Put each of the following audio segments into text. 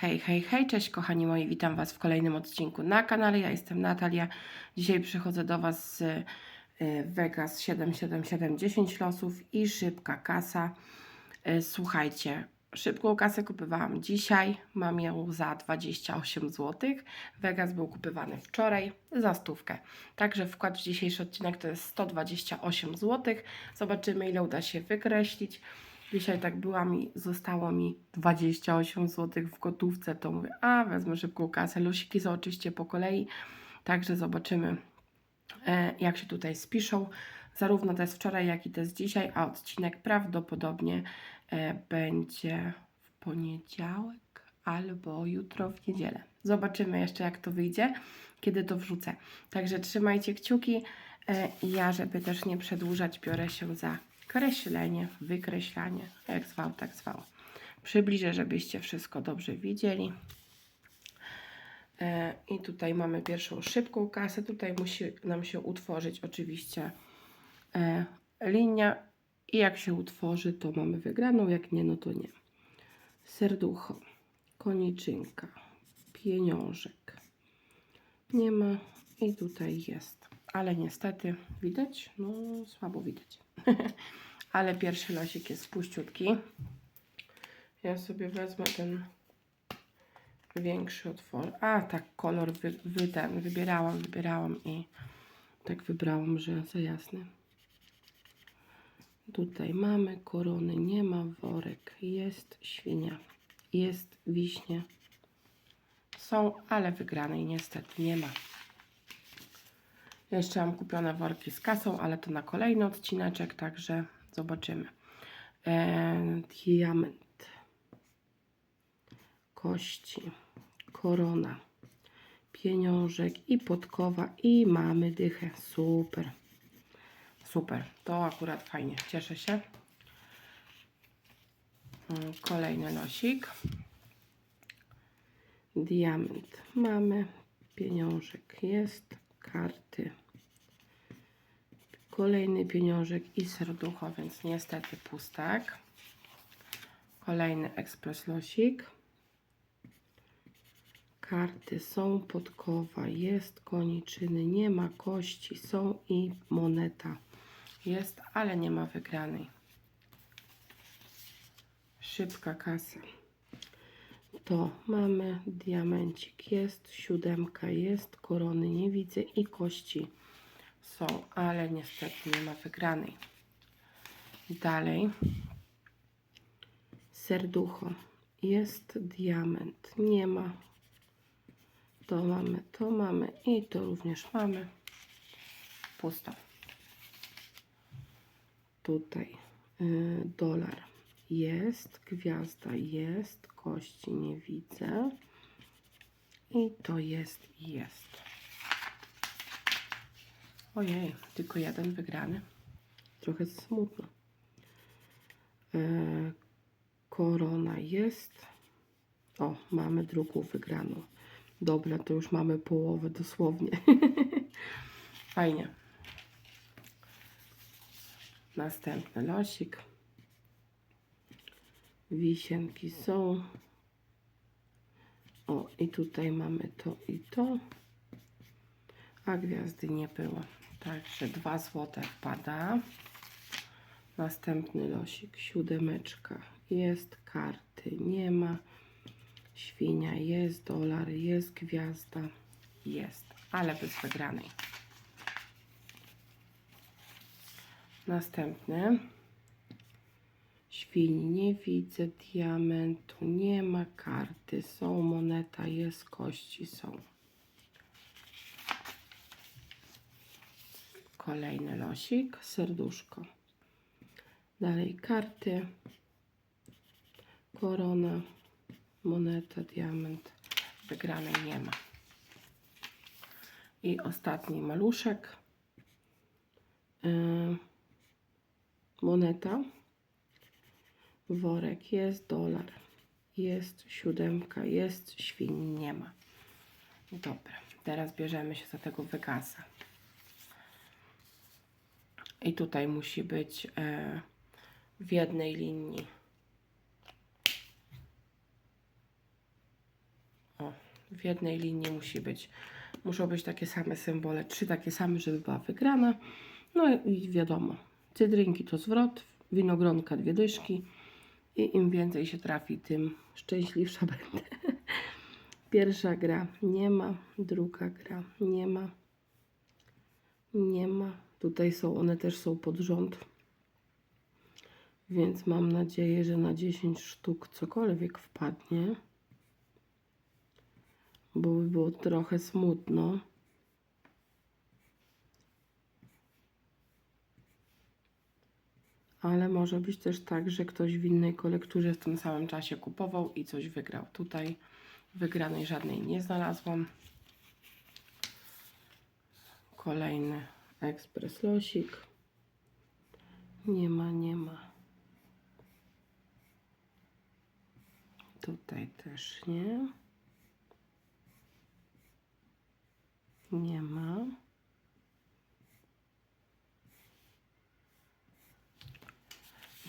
Hej, hej, hej, cześć kochani moi, witam Was w kolejnym odcinku na kanale. Ja jestem Natalia. Dzisiaj przychodzę do Was z y, Vegas 77710 losów i szybka kasa. Y, Słuchajcie, szybką kasę kupowałam dzisiaj, mam ją za 28 zł. Vegas był kupywany wczoraj za stówkę. Także wkład w dzisiejszy odcinek to jest 128 zł. Zobaczymy ile uda się wykreślić. Dzisiaj tak byłam i zostało mi 28 zł w gotówce, to mówię, a wezmę szybką kasę. Losiki są oczywiście po kolei, także zobaczymy e, jak się tutaj spiszą. Zarówno te z wczoraj, jak i te z dzisiaj, a odcinek prawdopodobnie e, będzie w poniedziałek albo jutro w niedzielę. Zobaczymy jeszcze jak to wyjdzie, kiedy to wrzucę. Także trzymajcie kciuki. E, Ja, żeby też nie przedłużać, biorę się za kreślenie, wykreślanie, jak zwał, tak zwał. Przybliżę, żebyście wszystko dobrze widzieli. E, I tutaj mamy pierwszą szybką kasę. Tutaj musi nam się utworzyć oczywiście e, linia. I jak się utworzy, to mamy wygraną, jak nie, no to nie. Serducho, koniczynka, pieniążek. Nie ma i tutaj jest. Ale niestety widać? No słabo widać. Ale pierwszy losik jest puściutki. Ja sobie wezmę ten większy otwór. A, tak, kolor wy, wy, ten, wybierałam, wybierałam i tak wybrałam, że za jasny. Tutaj mamy korony, nie ma worek, jest świnia, jest wiśnie. Są, ale wygranej niestety nie ma. Jeszcze mam kupione worki z kasą, ale to na kolejny odcineczek, także zobaczymy. E, diament, kości, korona, pieniążek i podkowa i mamy dychę. Super. Super. To akurat fajnie. Cieszę się. Mm, Kolejny nosik. Diament mamy. Pieniążek jest. Karty. Kolejny pieniążek i serducho, więc niestety pustak. Kolejny ekspres losik. Karty są, podkowa jest, koniczyny nie ma, kości są i moneta jest, ale nie ma wygranej. Szybka kasa. To mamy diamencik jest, siódemka jest, korony nie widzę i kości są, ale niestety nie ma wygranej. Dalej. Serducho. Jest diament. Nie ma. To mamy, to mamy i to również mamy. Pusto. Tutaj y, dolar jest, gwiazda jest, kości nie widzę. I to jest, jest. Ojej, tylko jeden wygrany. Trochę smutno. E, korona jest. O, mamy drugą wygraną. Dobra, to już mamy połowę dosłownie. Fajnie. Następny losik. Wisienki są. O, i tutaj mamy to i to. A gwiazdy nie było. Także dwa złote wpada. Następny losik. Siódemeczka. Jest karty. Nie ma. Świnia jest. Dolar jest. Gwiazda jest. Ale bez wygranej. Następny. Świni nie widzę, diamentu nie ma, karty są, moneta jest, kości są. Kolejny losik, serduszko. Dalej karty, korona, moneta, diament, wygranej nie ma. I ostatni maluszek, yy, moneta worek, jest dolar, jest siódemka, jest świni, nie ma. Dobra, teraz bierzemy się za tego Vegasa. I tutaj musi być e, w jednej linii O, w jednej linii musi być. Muszą być takie same symbole, trzy takie same, żeby była wygrana. No i wiadomo, cydrynki to zwrot, winogronka dwie dyszki i im więcej się trafi, tym szczęśliwsza będę. Pierwsza gra nie ma, druga gra nie ma, nie ma. Tutaj są, one też są pod rząd. Więc mam nadzieję, że na 10 sztuk cokolwiek wpadnie. Bo by było trochę smutno. Ale może być też tak, że ktoś w innej kolekturze w tym samym czasie kupował i coś wygrał. Tutaj wygranej żadnej nie znalazłam. Kolejny ekspres losik. Nie ma, nie ma. Tutaj też nie. Nie ma.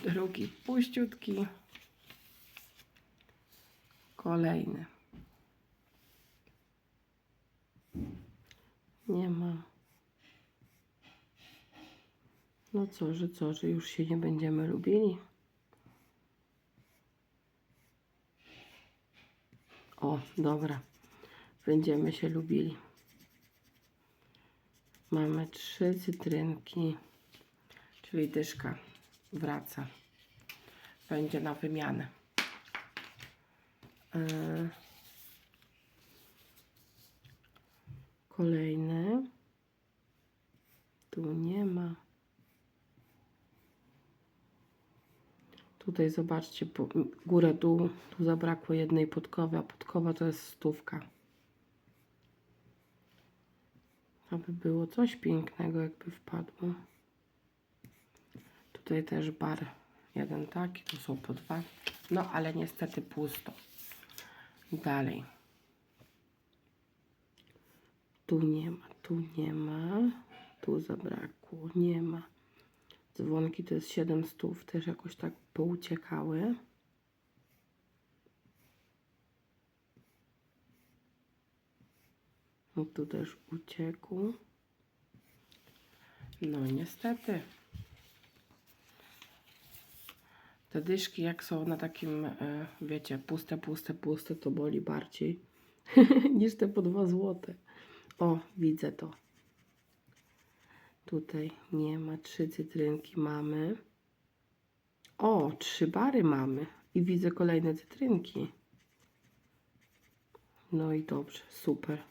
Drugi puściutki. Kolejny. Nie ma. No co, że co, że już się nie będziemy lubili? O, dobra. Będziemy się lubili. Mamy trzy cytrynki, czyli dyszka wraca. Będzie na wymianę. Yy. Kolejny. Tu nie ma. Tutaj zobaczcie, górę dół, tu zabrakło jednej podkowy, a podkowa to jest stówka. Aby było coś pięknego, jakby wpadło. Tutaj też bar jeden taki, tu są po dwa. No, ale niestety pusto. Dalej. Tu nie ma, tu nie ma. Tu zabrakło, nie ma. Dzwonki to jest 7 stów, też jakoś tak pouciekały. No tu też uciekł. No niestety. Te dyszki jak są na takim, e, wiecie, puste, puste, puste, to boli bardziej niż te po 2 złote. O, widzę to. Tutaj nie ma, trzy cytrynki mamy. O, trzy bary mamy. I widzę kolejne cytrynki. No i dobrze, super.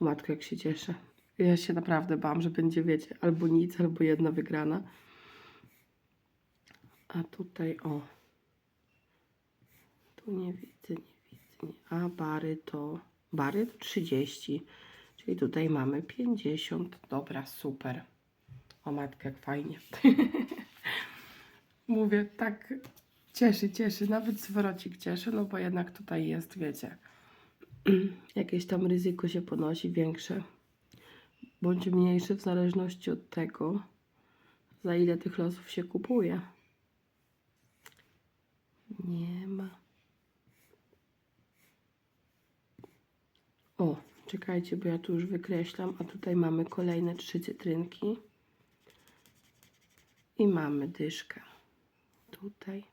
Matko, jak się cieszę. Ja się naprawdę bałam, że będzie, wiecie, albo nic, albo jedna wygrana. A tutaj, o. Tu nie widzę, nie widzę. A bary to, bary to 30. Czyli tutaj mamy 50. Dobra, super. O matkę, jak fajnie. Mówię, tak cieszy, cieszy. Nawet zwrocik cieszy, no bo jednak tutaj jest, wiecie, jakieś tam ryzyko się ponosi większe. Bądź mniejsze w zależności od tego, za ile tych losów się kupuje. Nie ma. O, czekajcie, bo ja tu już wykreślam, a tutaj mamy kolejne trzy cytrynki. I mamy dyszkę. Tutaj.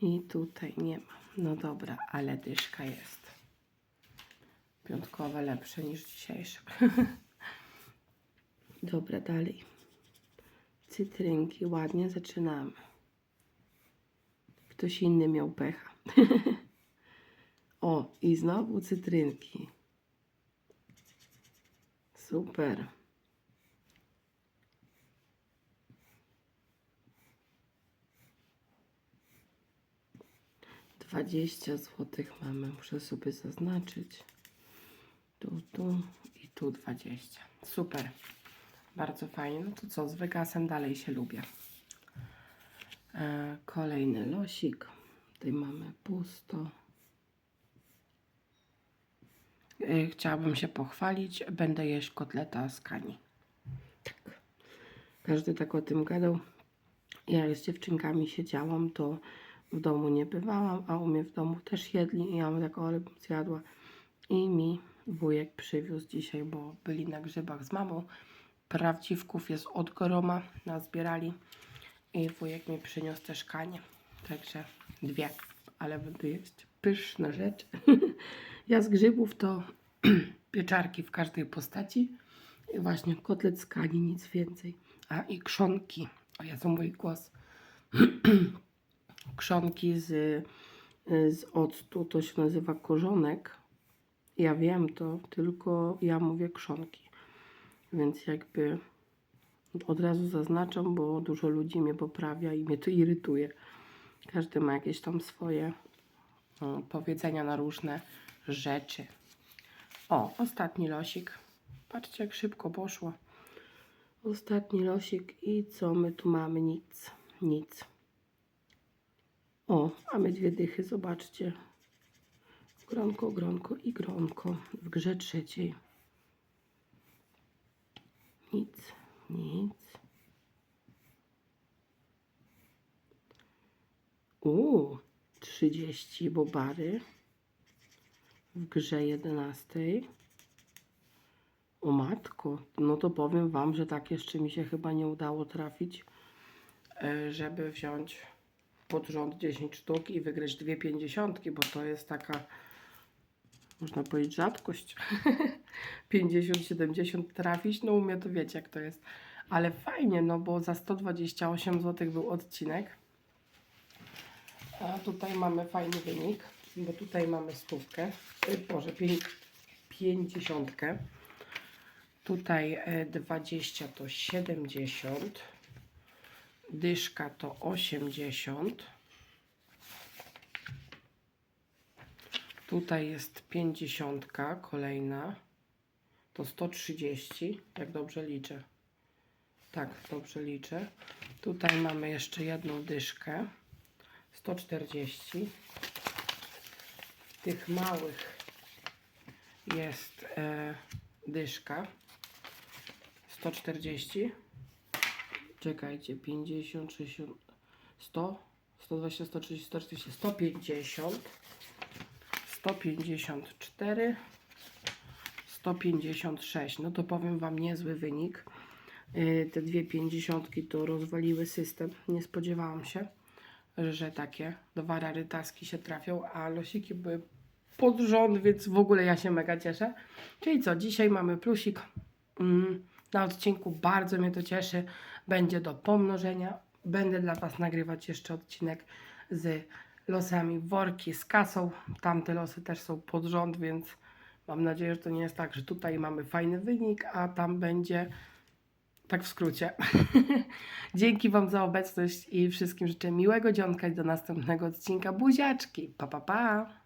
I tutaj nie ma. No dobra, ale dyszka jest. Piątkowe lepsze niż dzisiejsze. dobra, dalej. Cytrynki, ładnie zaczynamy. Ktoś inny miał pecha. O, i znowu cytrynki. Super. Dwadzieścia złotych mamy, muszę sobie zaznaczyć. Tu, tu i tu dwadzieścia. Super. Bardzo fajnie. No to co, z Vegasem dalej się lubię. E, kolejny losik. Tutaj mamy pusto. E, Chciałabym się pochwalić. Będę jeść kotleta z kani. Tak. Każdy tak o tym gadał. Ja z dziewczynkami siedziałam, to w domu nie bywałam, a u mnie w domu też jedli i ja mówię tak, ale bym zjadła. I mi wujek przywiózł dzisiaj, bo byli na grzybach z mamą. Prawdziwków jest od groma, nazbierali. I wujek mi przyniósł też kanie. Także dwie, ale będą jeść pyszne rzeczy. ja z grzybów to pieczarki w każdej postaci. I właśnie kotlet z kani, nic więcej. A i krzonki. O Jezu, mój głos. krzonki z, z octu, to się nazywa korzonek. Ja wiem to, tylko ja mówię krzonki. Więc jakby od razu zaznaczam, bo dużo ludzi mnie poprawia i mnie to irytuje. Każdy ma jakieś tam swoje o, powiedzenia na różne rzeczy. O, ostatni losik. Patrzcie, jak szybko poszło. Ostatni losik i co my tu mamy? Nic, nic. O, mamy dwie dychy, zobaczcie. Gronko, gronko i gronko w grze trzeciej. Nic, nic. Uuu, 30 bobary w grze 11. O matko, no to powiem Wam, że tak jeszcze mi się chyba nie udało trafić, e, żeby wziąć pod rząd 10 sztuk i wygrać dwie pięćdziesiątki, bo to jest taka, można powiedzieć, rzadkość. 50-70 trafić, no u mnie to wiecie jak to jest. Ale fajnie, no bo za 128 zł był odcinek. A tutaj mamy fajny wynik, bo tutaj mamy stówkę, pię- pięćdziesiątkę. Tutaj e, 20 to 70. Dyszka to 80. Tutaj jest 50 kolejna. To 130, jak dobrze liczę. Tak, dobrze liczę. Tutaj mamy jeszcze jedną dyszkę. 140. W tych małych jest e, dyszka. 140. Czekajcie, 50, 60, 100, 120, 130, 140, 150, 154, 156. No to powiem Wam niezły wynik. Yy, Te dwie pięćdziesiątki to rozwaliły system. Nie spodziewałam się, że takie dwa rarytaski się trafią, a losiki były pod rząd, więc w ogóle ja się mega cieszę. Czyli co, dzisiaj mamy plusik mm, na odcinku, bardzo mnie to cieszy. Będzie do pomnożenia. Będę dla Was nagrywać jeszcze odcinek z losami worki z kasą. Tamte losy też są pod rząd, więc mam nadzieję, że to nie jest tak, że tutaj mamy fajny wynik, a tam będzie tak w skrócie. Dzięki Wam za obecność i wszystkim życzę miłego dzionka i do następnego odcinka. Buziaczki. Pa, pa, pa.